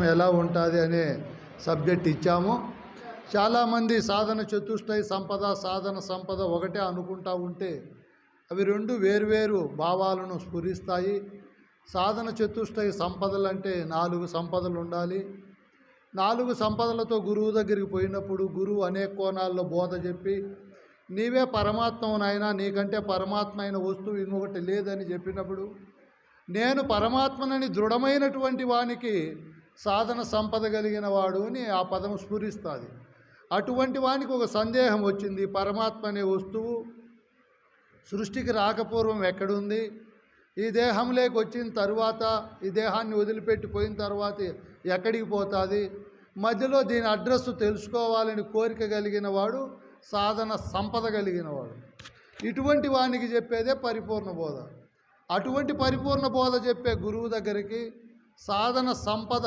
ఎలా ఉంటుంది అనే సబ్జెక్ట్ ఇచ్చాము. చాలామంది సాధన చతుష్టయ సంపద సాధన సంపద ఒకటే అనుకుంటా ఉంటే అవి రెండు వేర్వేరు భావాలను స్ఫురిస్తాయి. సాధన చతుష్టయ సంపదలు అంటే నాలుగు సంపదలు ఉండాలి. నాలుగు సంపదలతో గురువు దగ్గరికి పోయినప్పుడు గురువు అనేక కోణాల్లో బోధ చెప్పి నీవే పరమాత్మవునైనా నీకంటే పరమాత్మ అయిన వస్తువు ఇంకొకటి లేదని చెప్పినప్పుడు నేను పరమాత్మనని దృఢమైనటువంటి వానికి సాధన సంపద కలిగిన వాడు అని ఆ పదం స్ఫురిస్తుంది. అటువంటి వానికి ఒక సందేహం వచ్చింది. పరమాత్మ అనే వస్తువు సృష్టికి రాకపూర్వం ఎక్కడుంది? ఈ దేహంలోకి వచ్చిన తర్వాత ఈ దేహాన్ని వదిలిపెట్టిపోయిన తర్వాత ఎక్కడికి పోతుంది? మధ్యలో దీని అడ్రస్ తెలుసుకోవాలని కోరిక కలిగిన వాడు సాధన సంపద కలిగిన వాడు. ఇటువంటి వానికి చెప్పేదే పరిపూర్ణ బోధ. అటువంటి పరిపూర్ణ బోధ చెప్పే గురువు దగ్గరికి సాధన సంపద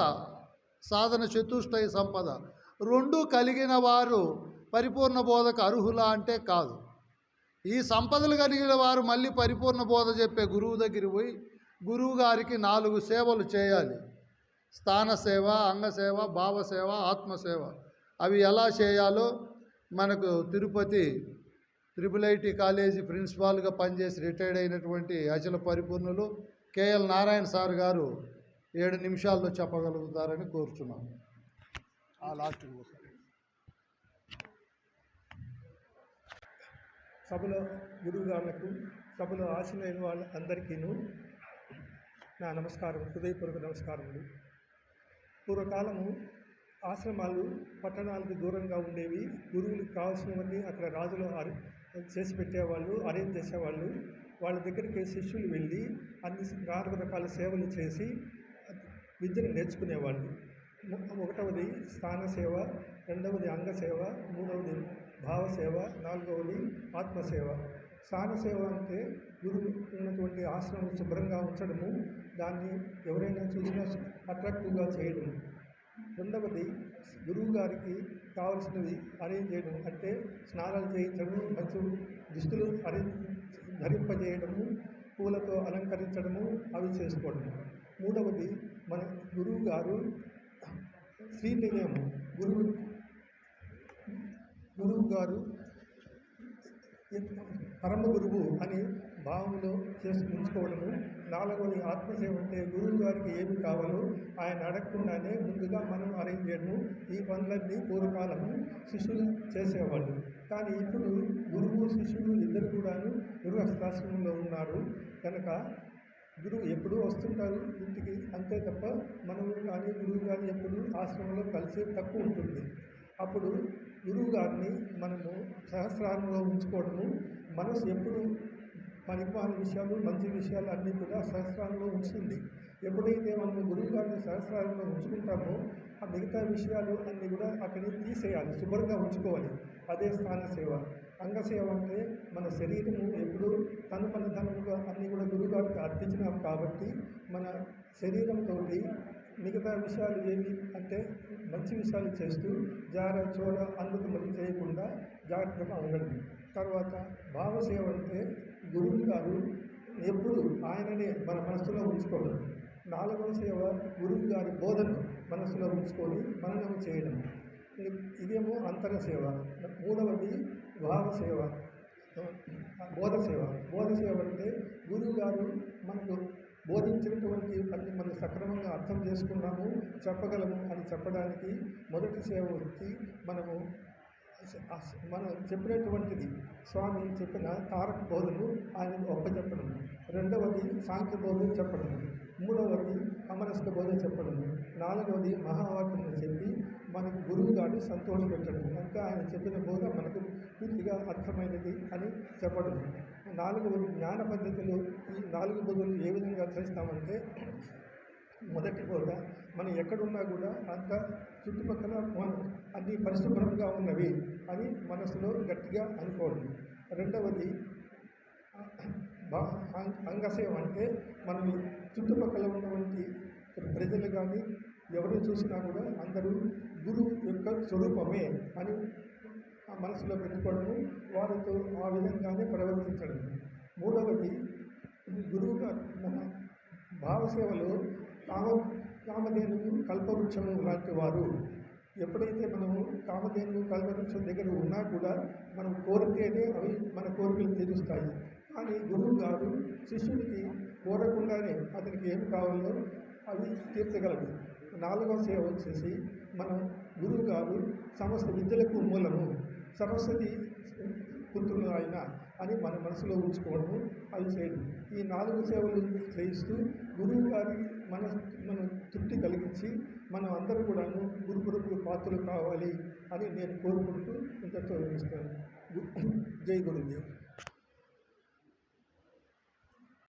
సాధన చతుష్టయ సంపద రెండు కలిగిన వారు పరిపూర్ణ బోధకు అర్హులా అంటే కాదు. ఈ సంపదలు కలిగిన వారు మళ్ళీ పరిపూర్ణ బోధ చెప్పే గురువు దగ్గరికి పోయి గురువు గారికి నాలుగు సేవలు చేయాలి. స్థాన సేవ అంగసేవ భావసేవ ఆత్మసేవ అవి ఎలా చేయాలో మనకు తిరుపతి ట్రిపుల్ ఐటి కాలేజీ ప్రిన్సిపాల్గా పనిచేసి రిటైర్డ్ అయినటువంటి అచల పరిపూర్ణులు కేఎల్ నారాయణ సార్ గారు ఏడు నిమిషాల్లో చెప్పగలుగుతారని కోరుచున్నాను ఆ లాస్ట్ సభలో గురువుగారులకు సభలో ఆశీనైన వాళ్ళ అందరికీను నా నమస్కారం హృదయపూర్వక నమస్కారములు. పూర్వకాలము ఆశ్రమాలు పట్టణాలకు దూరంగా ఉండేవి. గురువులకు కావాల్సినవన్నీ అక్కడ రాజులు అరే- చేసి పెట్టేవాళ్ళు అరేంజ్ చేసేవాళ్ళు. వాళ్ళ దగ్గరికి శిష్యులు వెళ్ళి అన్ని నాలుగు రకాల సేవలు చేసి విద్యను నేర్చుకునేవాళ్ళు ఒకటవది స్థాన సేవ రెండవది అంగసేవ మూడవది భావసేవ నాలుగవది ఆత్మసేవ స్థాన సేవ అంటే గురువు ఉన్నటువంటి ఆశ్రమం శుభ్రంగా ఉంచడము దాన్ని ఎవరైనా చూసినా అట్రాక్టివ్గా చేయడం రెండవది గురువు గారికి కావలసినవి అరేంజ్ చేయడం అంటే స్నానాలు చేయించడం మంచి దుస్తులు అరేంజ్ ధరింపజేయడము పూలతో అలంకరించడము అవి చేసుకోవడము. మూడవది మన గురువు గారు శ్రీనిలయము గురువు గురువు గారు పరమ గురువు అని భావంలో చేసి ఉంచుకోవడము నాలుగోది ఆత్మసేవ అంటే గురువు గారికి ఏమి కావాలో ఆయన అడగకుండానే ముందుగా మనం అరేంజ్ చేయడము. ఈ పనులన్నీ పూర్వకాలము శిష్యులు చేసేవాళ్ళు. కానీ ఇప్పుడు గురువు శిష్యుడు ఇద్దరు కూడాను గురుహస్తాశ్రమంలో ఉన్నారు. కనుక గురువు ఎప్పుడూ వస్తుంటారు ఇంటికి అంతే తప్ప మనము కానీ గురువు కానీ ఎప్పుడు ఆశ్రమంలో కలిసి తక్కువ ఉంటుంది. అప్పుడు గురువు గారిని మనము సహస్రారంలో ఉంచుకోవడము మనసు ఎప్పుడు పనికిమాల విషయాలు మంచి విషయాలు అన్నీ కూడా సహస్రాలలో ఉంచుతుంది ఎప్పుడైతే మనం గురువు గారిని సహస్రాలలో ఉంచుకుంటామో ఆ మిగతా విషయాలు అన్నీ కూడా అక్కడిని తీసేయాలి శుభ్రంగా ఉంచుకోవాలి. అదే స్థాన సేవ. అంగసేవ అంటే మన శరీరము ఎప్పుడు తను మన ధనముగా అన్నీ కూడా గురువుగారికి అర్పించినాం కాబట్టి మన శరీరంతో మిగతా విషయాలు ఏమి అంటే మంచి విషయాలు చేస్తూ జార చోర అందుకు చేయకుండా జాగ్రత్తగా ఉండడం. తర్వాత భావసేవ అంటే గురువు గారు ఎప్పుడు ఆయననే మన మనసులో ఉంచుకోవడం. నాలుగవ సేవ గురువు గారి బోధను మనసులో ఉంచుకొని మననం చేయడం. ఇదేమో అంతర సేవ. మూడవది భావసేవ. బోధ సేవ బోధ సేవ అంటే గురువు గారు మనకు బోధించినటువంటి అన్ని మనం సక్రమంగా అర్థం చేసుకున్నాము చెప్పగలము అని చెప్పడానికి మొదటి సేవ వచ్చి మనము మనం చెప్పినటువంటిది. స్వామి చెప్పిన తారక బోధను ఆయన ఒప్పచెప్పడం రెండవది సాంఖ్య బోధన చెప్పడం మూడవది అమరస్క బోధ చెప్పడం. నాలుగవది మహావాక్యం చెప్పి మనకు గురువు గారిని సంతోషపెట్టడం. కనుక ఆయన చెప్పిన బోధ మనకు పూర్తిగా అర్థమైనది అని చెప్పడం. నాలుగవది జ్ఞాన పద్ధతిలో ఈ నాలుగు బోధలు ఏ విధంగా చేస్తామంటే మొదటి బోధ మనం ఎక్కడున్నా కూడా అంత చుట్టుపక్కల మన అన్ని పరిశుభ్రంగా ఉన్నవి అని మనసులో గట్టిగా అనుకోవడం. రెండవది అంగసేవ అంటే మనం చుట్టుపక్కల ఉన్నటువంటి ప్రజలు కానీ ఎవరు చూసినా కూడా అందరూ గురువు యొక్క స్వరూపమే అని ఆ మనసులో పెట్టుకోవడము వారితో ఆ విధంగానే ప్రవర్తించడం. మూడవది గురువుగా మన భావసేవలో కామ కామధేనువు కల్పవృక్షము లాంటి వారు. ఎప్పుడైతే మనము కామధేనువు కల్పవృక్షం దగ్గర ఉన్నా కూడా మనం కోరితేనే అవి మన కోరికలు తీరుస్తాయి. కానీ గురువు గారు శిష్యుడికి కోరకుండానే అతనికి ఏమి కావాలో అవి తీర్చగలడు. నాలుగవ సేవ వచ్చేసి మనం గురువు గారు సమస్త విద్యలకు మూలము సరస్వతి పుత్రులు ఆయన అని మన మనసులో ఉంచుకోవడము అవి చేయడం. ఈ నాలుగు సేవలు చేయిస్తూ గురువు గారి మన మన తృప్తి కలిగించి మనం అందరూ కూడాను గురు గురువులు పాత్రలు కావాలి అని నేను కోరుకుంటూ ఇంతతో ఇస్తాను జై గురుదేవ్.